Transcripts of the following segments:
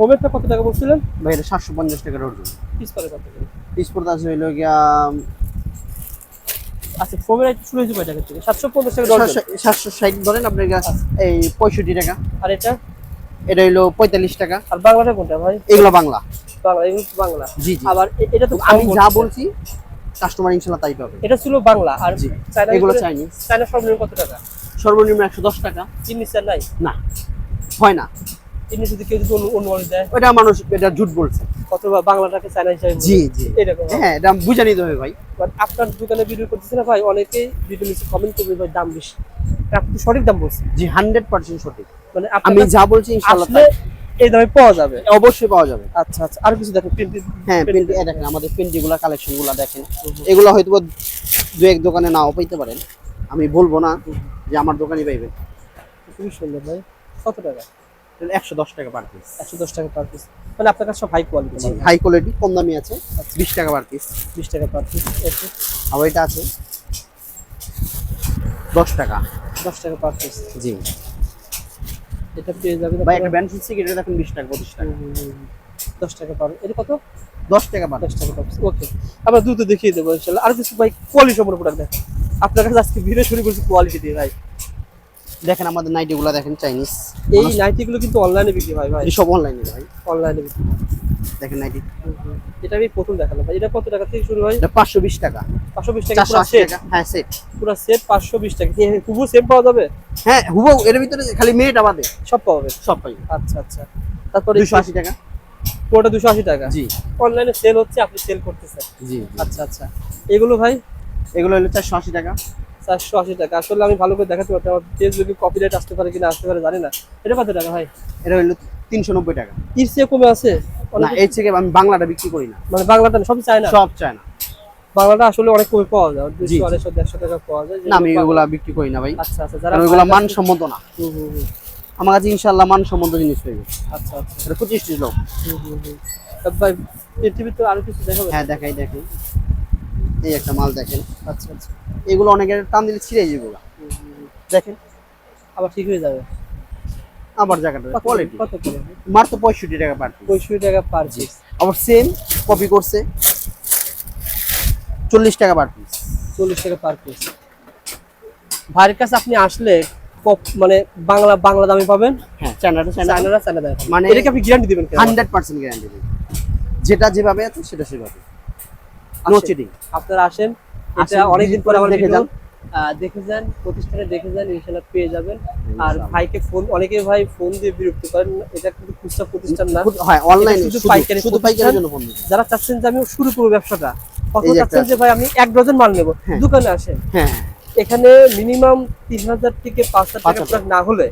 ফোমেরটা কত টাকা বলছিলেন? ভাই এটা সাতশো পঞ্চাশ টাকা ডর্জন পিস পারে কত করে? পিস পড়তে আছে হইল গিয়া আচ্ছা ফোমের আইটেম শুরু হয়েছে কয় টাকা থেকে? সাতশো পঞ্চাশ টাকা সাতশো- ষাট ধরেন আপনার এই পঁয়ষট্টি টাকা। আর এটা? এটা হইল পঁয়তাল্লিশ টাকা। আর বাংলাটা কোনটা ভাই? এগুলো বাংলা। বাংলা এগুলো বাংলা। জি জি। আবার এটা তো আমি যা বলছি। কাস্টমার ইনশাল্লাহ তাই পাবে। এটা ছিল বাংলা। আর। এগুলো চাইনিজ চায়না সর্বনিম্ন কত টাকা? সর্বনিম্ন একশো দশ টাকা। চিনি স্যার নাই? না। হয় না। চিনি যদি কেউ যদি অন্য- মানুষ দেয়? ওটা মানুষ এটা ঝুট বলছে। কত বাংলাটাকে চায়না হিসাবে জি জি। এরকম হ্যাঁ এটা বুঝে নিতে হবে ভাই। But আপনার দোকানে ভিডিও করতেছে না ভাই? অনেকেই ভিডিও নিচে কমেন্ট করবে ভাই দাম বেশি। আপনি সঠিক দাম বলছেন? জি হান্ড্রেড পার্সেন্ট সঠিক। মানে আমি যা বলছি ইনশাল্লাহ এই দামে পাওয়া যাবে? অবশ্যই পাওয়া যাবে। আচ্ছা আচ্ছা। আর কিছু দেখেন প্রিন্ট হ্যাঁ পেন্টি দেখেন। আমাদের পেন্টিগুলা কালেকশনগুলা দেখেন এগুলো হয়তো দু এক দোকানে নাও পাইতে পারেন। আমি বলব না যে আমার দোকানে পাইবেন। খুবই সুন্দর ভাই। কত টাকা? একশো দশ টাকা পার পিস একশো দশ টাকা পার পিস মানে আপনার কাছে সব হাই কোয়ালিটি হাই কোয়ালিটি কম দামি আছে। বিশ টাকা পার পিস বিশ টাকা পার পিস একটু আবার এটা আছে। দশ টাকা। দশ টাকা পার পিস জি। এটা পেয়ে যাবেন ভাই একটা ব্যান্ড দেখুন বিশ টাকা পঁচিশ টাকা। দশ টাকা পার এটা কত? দশ টাকা পার দশ টাকা পার ওকে আমরা দ্রুত দেখিয়ে দেবো ইনশাল্লাহ। আর কিছু ভাই কোয়ালিটি সম্পর্কে প্রোডাক্ট দেখেন আপনার কাছে আজকে ভিডিও শুরু করছি কোয়ালিটি দিয়ে ভাই। দেখেন আমাদের নাইটিগুলো দেখেন চাইনিজ এই নাইটিগুলো কিন্তু অনলাইনে বিক্রি হয় ভাই। সব অনলাইনে ভাই। অনলাইনে বিক্রি হয়। দেখেন নাইটি। এটা আমি প্রথম দেখালাম ভাই। এটা কত টাকা থেকে শুরু হয়? এটা পাঁচশো বিশ টাকা। পাঁচশো বিশ টাকা পুরো সেট হ্যাঁ সেট পুরো সেট পাঁচশো বিশ টাকা। কি হুবু সেম পাওয়া যাবে? হ্যাঁ হুবহু এর ভিতরে খালি মেয়েটা বাদে সব পাওয়া যাবে? সব পাই। আচ্ছা আচ্ছা। তারপরে দুশো আশি টাকা। পুরোটা দুশো আশি টাকা? জি। অনলাইনে সেল হচ্ছে আপনি সেল করতেছেন। জি। আচ্ছা আচ্ছা। এগুলো ভাই? এগুলো হলো চারশো আশি টাকা। চারশো আশি টাকা। আসলে আমি ভালো করে দেখাতে পারতাম আমার ফেসবুকে কপিরাইট আসতে পারে কিনা আসতে পারে জানি না। এটা কত টাকা ভাই? এটা হইল তিনশো নব্বই টাকা। এর চেয়ে কমে আছে? না এর থেকে আমি বাংলাটা বিক্রি করি না। মানে বাংলাটা না, সবই চায় না সব চায় না বাংলাটা আসলে অনেক কমে পাওয়া যায় জি। দুশো আড়াইশো দেড়শো টাকা পাওয়া যায় না আমি বিক্রি করি না ভাই। আচ্ছা আচ্ছা যারা মানসম্মত না। আমার কাছে ইনশাল্লাহ মানসম্মত জিনিস আচ্ছা আচ্ছা। এটা পঁচিশ ভাই আরও কিছু দেখাবে হ্যাঁ দেখাই। এই একটা মাল দেখেন। আচ্ছা আচ্ছা। এগুলো অনেকের টান দিলে ছিঁড়ে যাবে। দেখেন। আবার ঠিক হয়ে যাবে। আবার জায়গাটা কোয়ালিটি কত করে? মাত্র পঁয়ষট্টি টাকা পার। পঁয়ষট্টি টাকা পার পিস আবার সেম কপি করছে। চল্লিশ টাকা পার পিস চল্লিশ টাকা পার পিস ভাইয়ের কাছে আপনি আসলে মানে বাংলা বাংলা দামে পাবেন? হ্যাঁ চায়নাটা চায়না চায়নারা চায়না দেয় মানে- এটাকে আপনি গ্যারান্টি দিবেন? হান্ড্রেড পার্সেন্ট গ্যারান্টি দেবে যেটা যেভাবে আছে সেটা সেভাবে। নো চিটিং আপনারা আসেন। এটা অনেকদিন পরে আমার দেখে যান। দেখে যান প্রতিষ্ঠানে দেখে যান ইনশাল্লাহ পেয়ে যাবেন। আর ভাইকে ফোন অনেকে ভাই ফোন দিয়ে বিরক্ত করেন এটা কিন্তু খুচরা প্রতিষ্ঠান না। হয় অনলাইনে শুধু শুধু পাইকারি শুধু জন্য ফোন যারা চাচ্ছেন যে আমি শুরু করব ব্যবসাটা চাচ্ছেন যে ভাই আমি এক ডজন মাল নেব হ্যাঁ। দোকানে আসেন। হ্যাঁ। এখানে মিনিমাম তিন হাজার থেকে পাঁচ হাজার পাঁচ টাকা হাজার। না হলে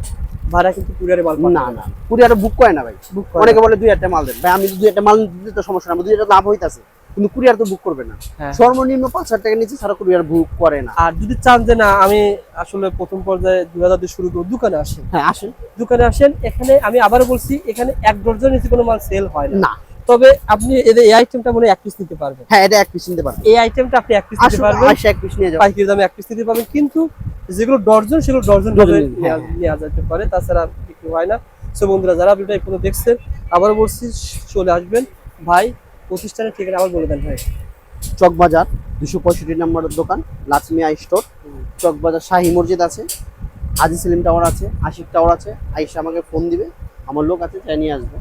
ভাড়া কিন্তু কুরিয়ারে মাল না না কুরিয়ারে বুক করে না ভাই। অনেকে বলে দুই একটা মাল দেন। ভাই আমি দুই একটা মাল দিতে তো সমস্যা না দুই একটা লাভ হইতাছে। কিন্তু কুরিয়ার তো বুক করবে না। হ্যাঁ। সর্বনিম্ন পাঁচ হাজার টাকা নিচে সারা কুরিয়ার বুক করে না। আর যদি চান যে না আমি আসলে প্রথম পর্যায়ে দুই হাজার শুরু করব দোকানে আসেন। হ্যাঁ আসেন। দোকানে আসেন এখানে আমি আবারও বলছি এখানে এক ডজন নিচে কোনো মাল সেল হয় না। তবে আপনি এদের এই আইটেমটা মনে এক পিস নিতে পারবেন। হ্যাঁ এটা এক পিস নিতে পারবেন। এই আইটেমটা আপনি এক পিস নিতে পারবেন। এক পিস নিয়ে যাও পাইকারি দামে এক পিস নিতে পারবেন। কিন্তু যেগুলো ডর্জন সেগুলো ডর্জন নেওয়া নেওয়া যেতে পারে তাছাড়া বিক্রি হয় না। সো বন্ধুরা যারা ভিডিওটা এখনও দেখছেন আবার বলছি চলে আসবেন। ভাই প্রতিষ্ঠানের ঠিকানা আবার বলে দেন ভাই চকবাজার দুশো পঁয়ষট্টি নম্বরের দোকান লাচমি আই স্টোর। চকবাজার শাহী মসজিদ আছে আজি সেলিম টাওয়ার আছে আশিক টাওয়ার আছে। আইসা আমাকে ফোন দিবে আমার লোক আছে তাই নিয়ে আসবে।